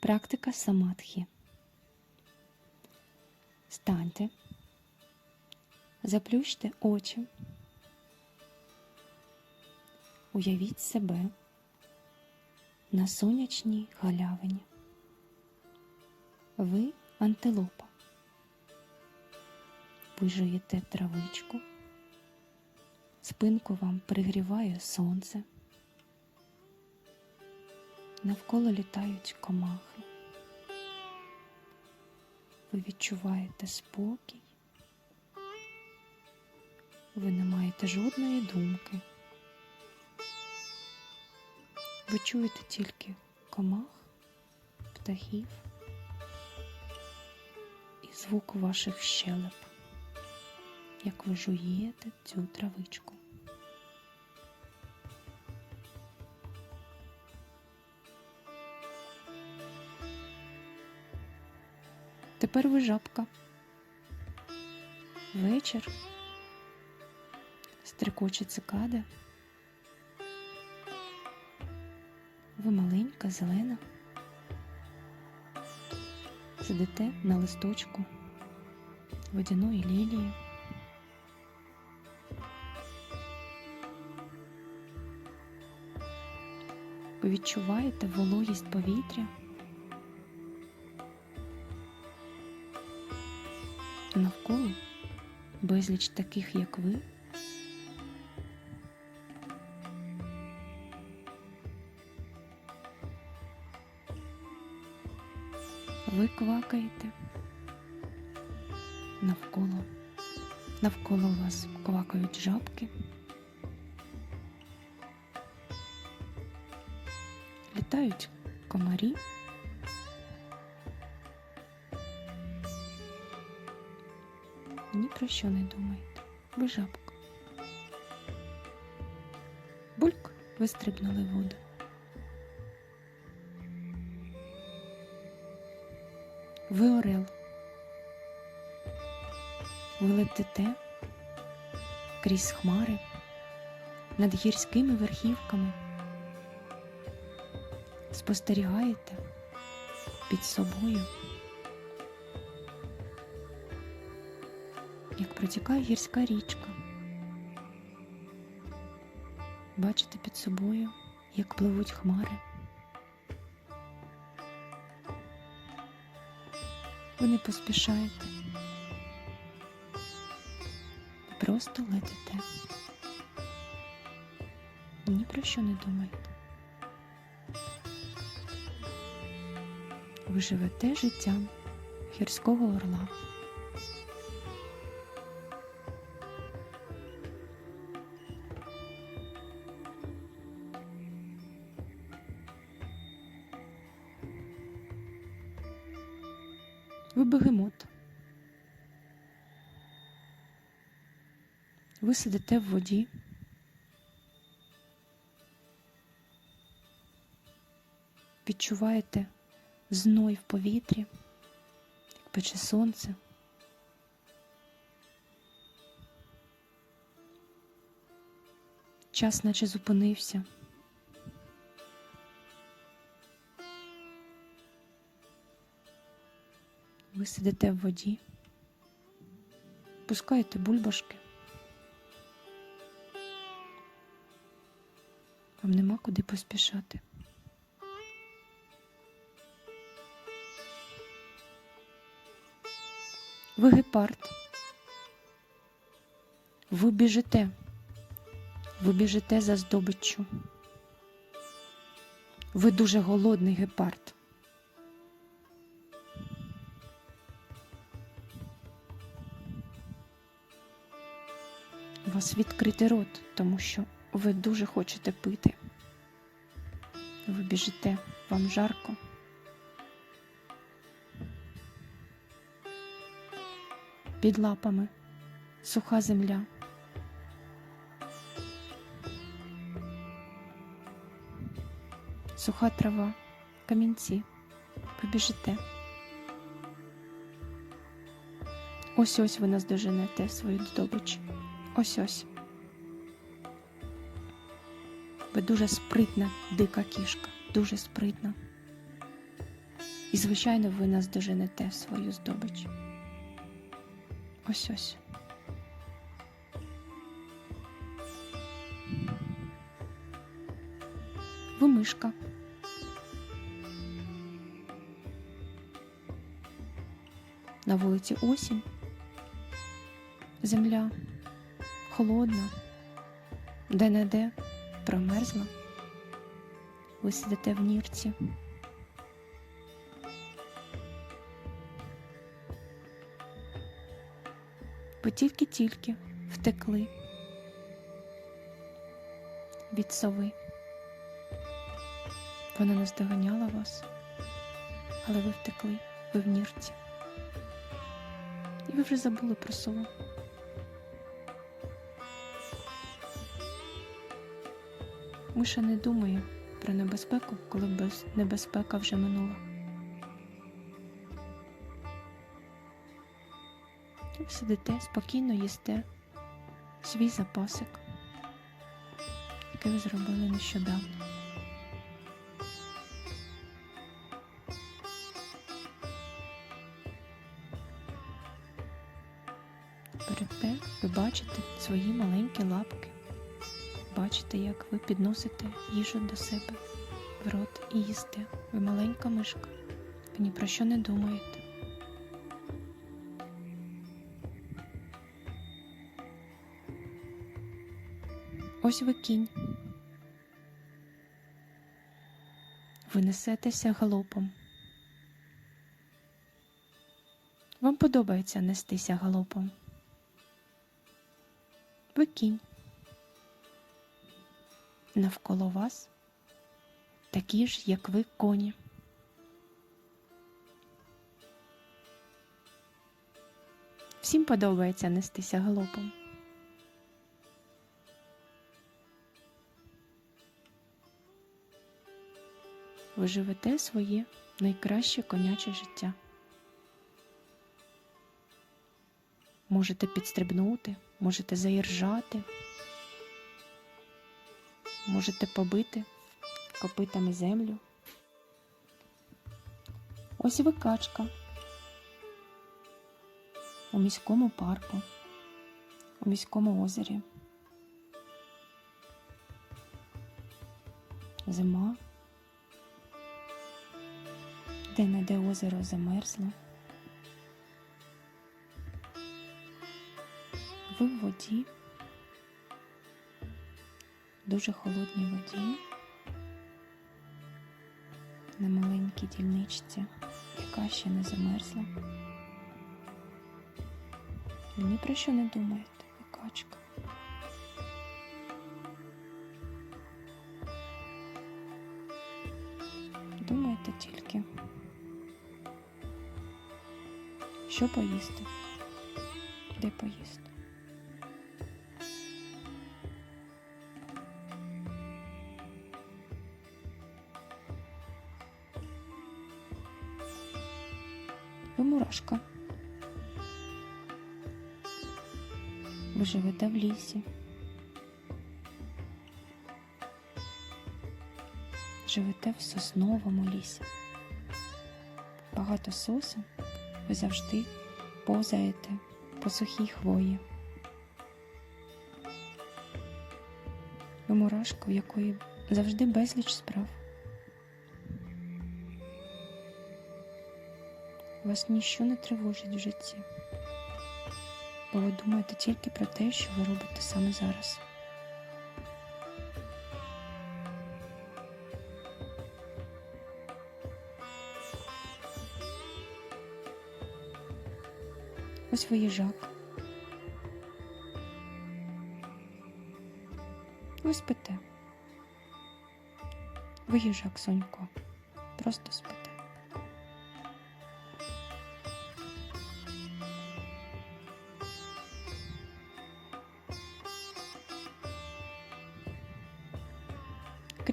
Практика самадхі. Станьте, заплющте очі, уявіть себе на сонячній галявині. Ви антилопа. Ви жуєте травичку, спинку вам пригріває сонце. Навколо літають комахи. Ви відчуваєте спокій. Ви не маєте жодної думки. Ви чуєте тільки комах, птахів і звук ваших щелеп, як ви жуєте цю травичку. Тепер ви жабка. Вечір. Стрикоче цикада. Ви маленька, зелена. Сидите на листочку водяної лілії. Ви відчуваєте вологість повітря. Навколо безліч таких, як ви. Ви квакаєте навколо. Навколо вас квакають жабки. Літають комарі. Ні про що не думаєте. Ви жабка. Бульк, ви стрибнули в воду. Ви орел. Ви летите крізь хмари над гірськими верхівками. Спостерігаєте під собою, протікає гірська річка. Бачите під собою, як пливуть хмари. Ви не поспішаєте. Просто летите. Ні про що не думаєте. Ви живете життям гірського орла. Ви бегемот. Ви сидите в воді. Відчуваєте зной в повітрі, як пече сонце. Час наче зупинився. Ви сидите в воді, пускаєте бульбашки. Вам нема куди поспішати. Ви гепард. Ви біжите. Ви біжите за здобиччю. Ви дуже голодний гепард. Вас відкритий рот, тому що ви дуже хочете пити. Ви біжите, вам жарко. Під лапами суха земля. Суха трава, камінці. Ви біжите. Ось ось ви наздоженете свою здобич. Ось ось. Ви дуже спритна, дика кішка, дуже спритна. І, звичайно, ви наздоженете свою здобич. Ось ось. Ви мишка. На вулиці осінь. Земля холодна, де-не-де промерзла. Ви сидите в нірці. Ви тільки-тільки втекли від сови. Вона наздоганяла вас, але ви втекли, ви в нірці. І ви вже забули про сову. Миша не думає про небезпеку, коли небезпека вже минула. Сидите, спокійно їсте свій запасик, який ви зробили нещодавно. Берете, ви бачите свої маленькі лапки. Бачите, як ви підносите їжу до себе в рот і їсте. Ви маленька мишка. Ви ні про що не думаєте. Ось ви кінь. Ви несетеся галопом. Вам подобається нестися галопом. Ви кінь. Навколо вас такі ж, як ви, коні. Всім подобається нестися галопом. Ви живете своє найкраще коняче життя. Можете підстрибнути, можете заіржати, можете побити копитами землю. Ось ви качка у міському парку, у міському озері. Зима, де не де озеро замерзло. Ви в воді, дуже холодній воді, на маленькій дільничці, яка ще не замерзла. Ні про що не думаєте, ви качка. Думаєте тільки, що поїсти, де поїсти. Ви живете в лісі. Живете в сосновому лісі. Багато сосен ви завжди позаєте по сухій хвої. Ви мурашка, у якої завжди безліч справ. Вас ніщо не тривожить в житті, бо ви думаєте тільки про те, що ви робите саме зараз. Ось ви їжак. Ви спите. Ви їжак, Сонько. Просто спите.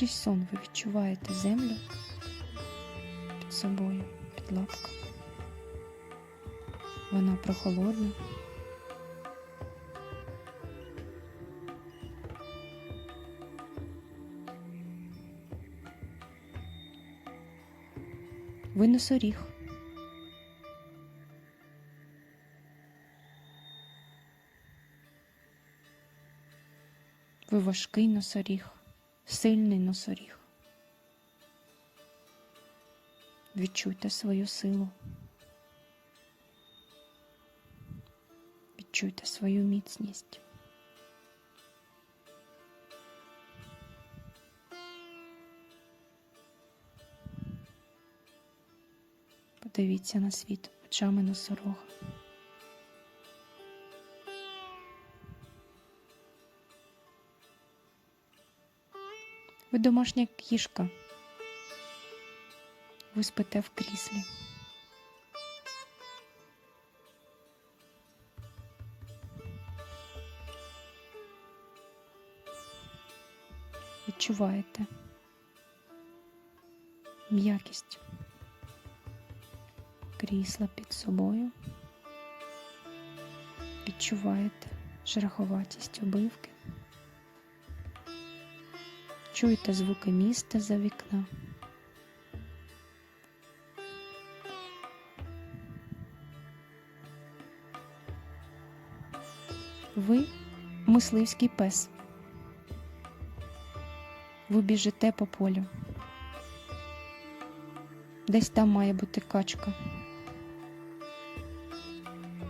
Крізь сон ви відчуваєте землю під собою, під лапками. Вона прохолодна. Ви носоріг. Ви важкий носоріг, сильний носоріг. Відчуйте свою силу. Відчуйте свою міцність. Подивіться на світ очами носорога. Ви домашня кішка. Ви спите в кріслі. Відчуваєте м'якість крісла під собою. Відчуваєте шероховатість обивки. Чуєте звуки міста за вікна. Ви мисливський пес. Ви біжите по полю. Десь там має бути качка.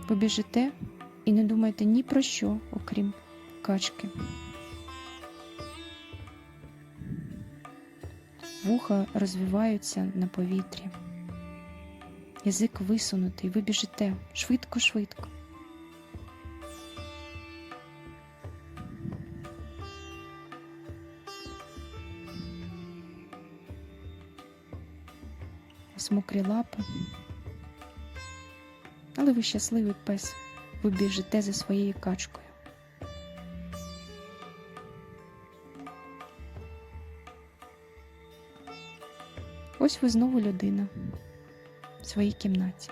Ви біжите і не думаєте ні про що, окрім качки. Вуха розвиваються на повітрі. Язик висунутий, ви біжите швидко-швидко. Мокрі лапи. Але ви щасливий пес, ви біжите за своєю качкою. Ось ви знову людина в своїй кімнаті.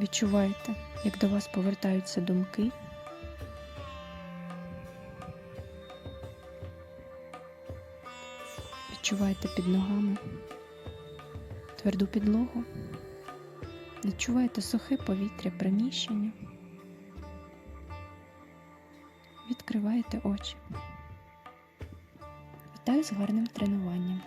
Відчуваєте, як до вас повертаються думки. Відчуваєте під ногами тверду підлогу, відчуваєте сухе повітря приміщення. Відкриваєте очі. Вітаю з гарним тренуванням.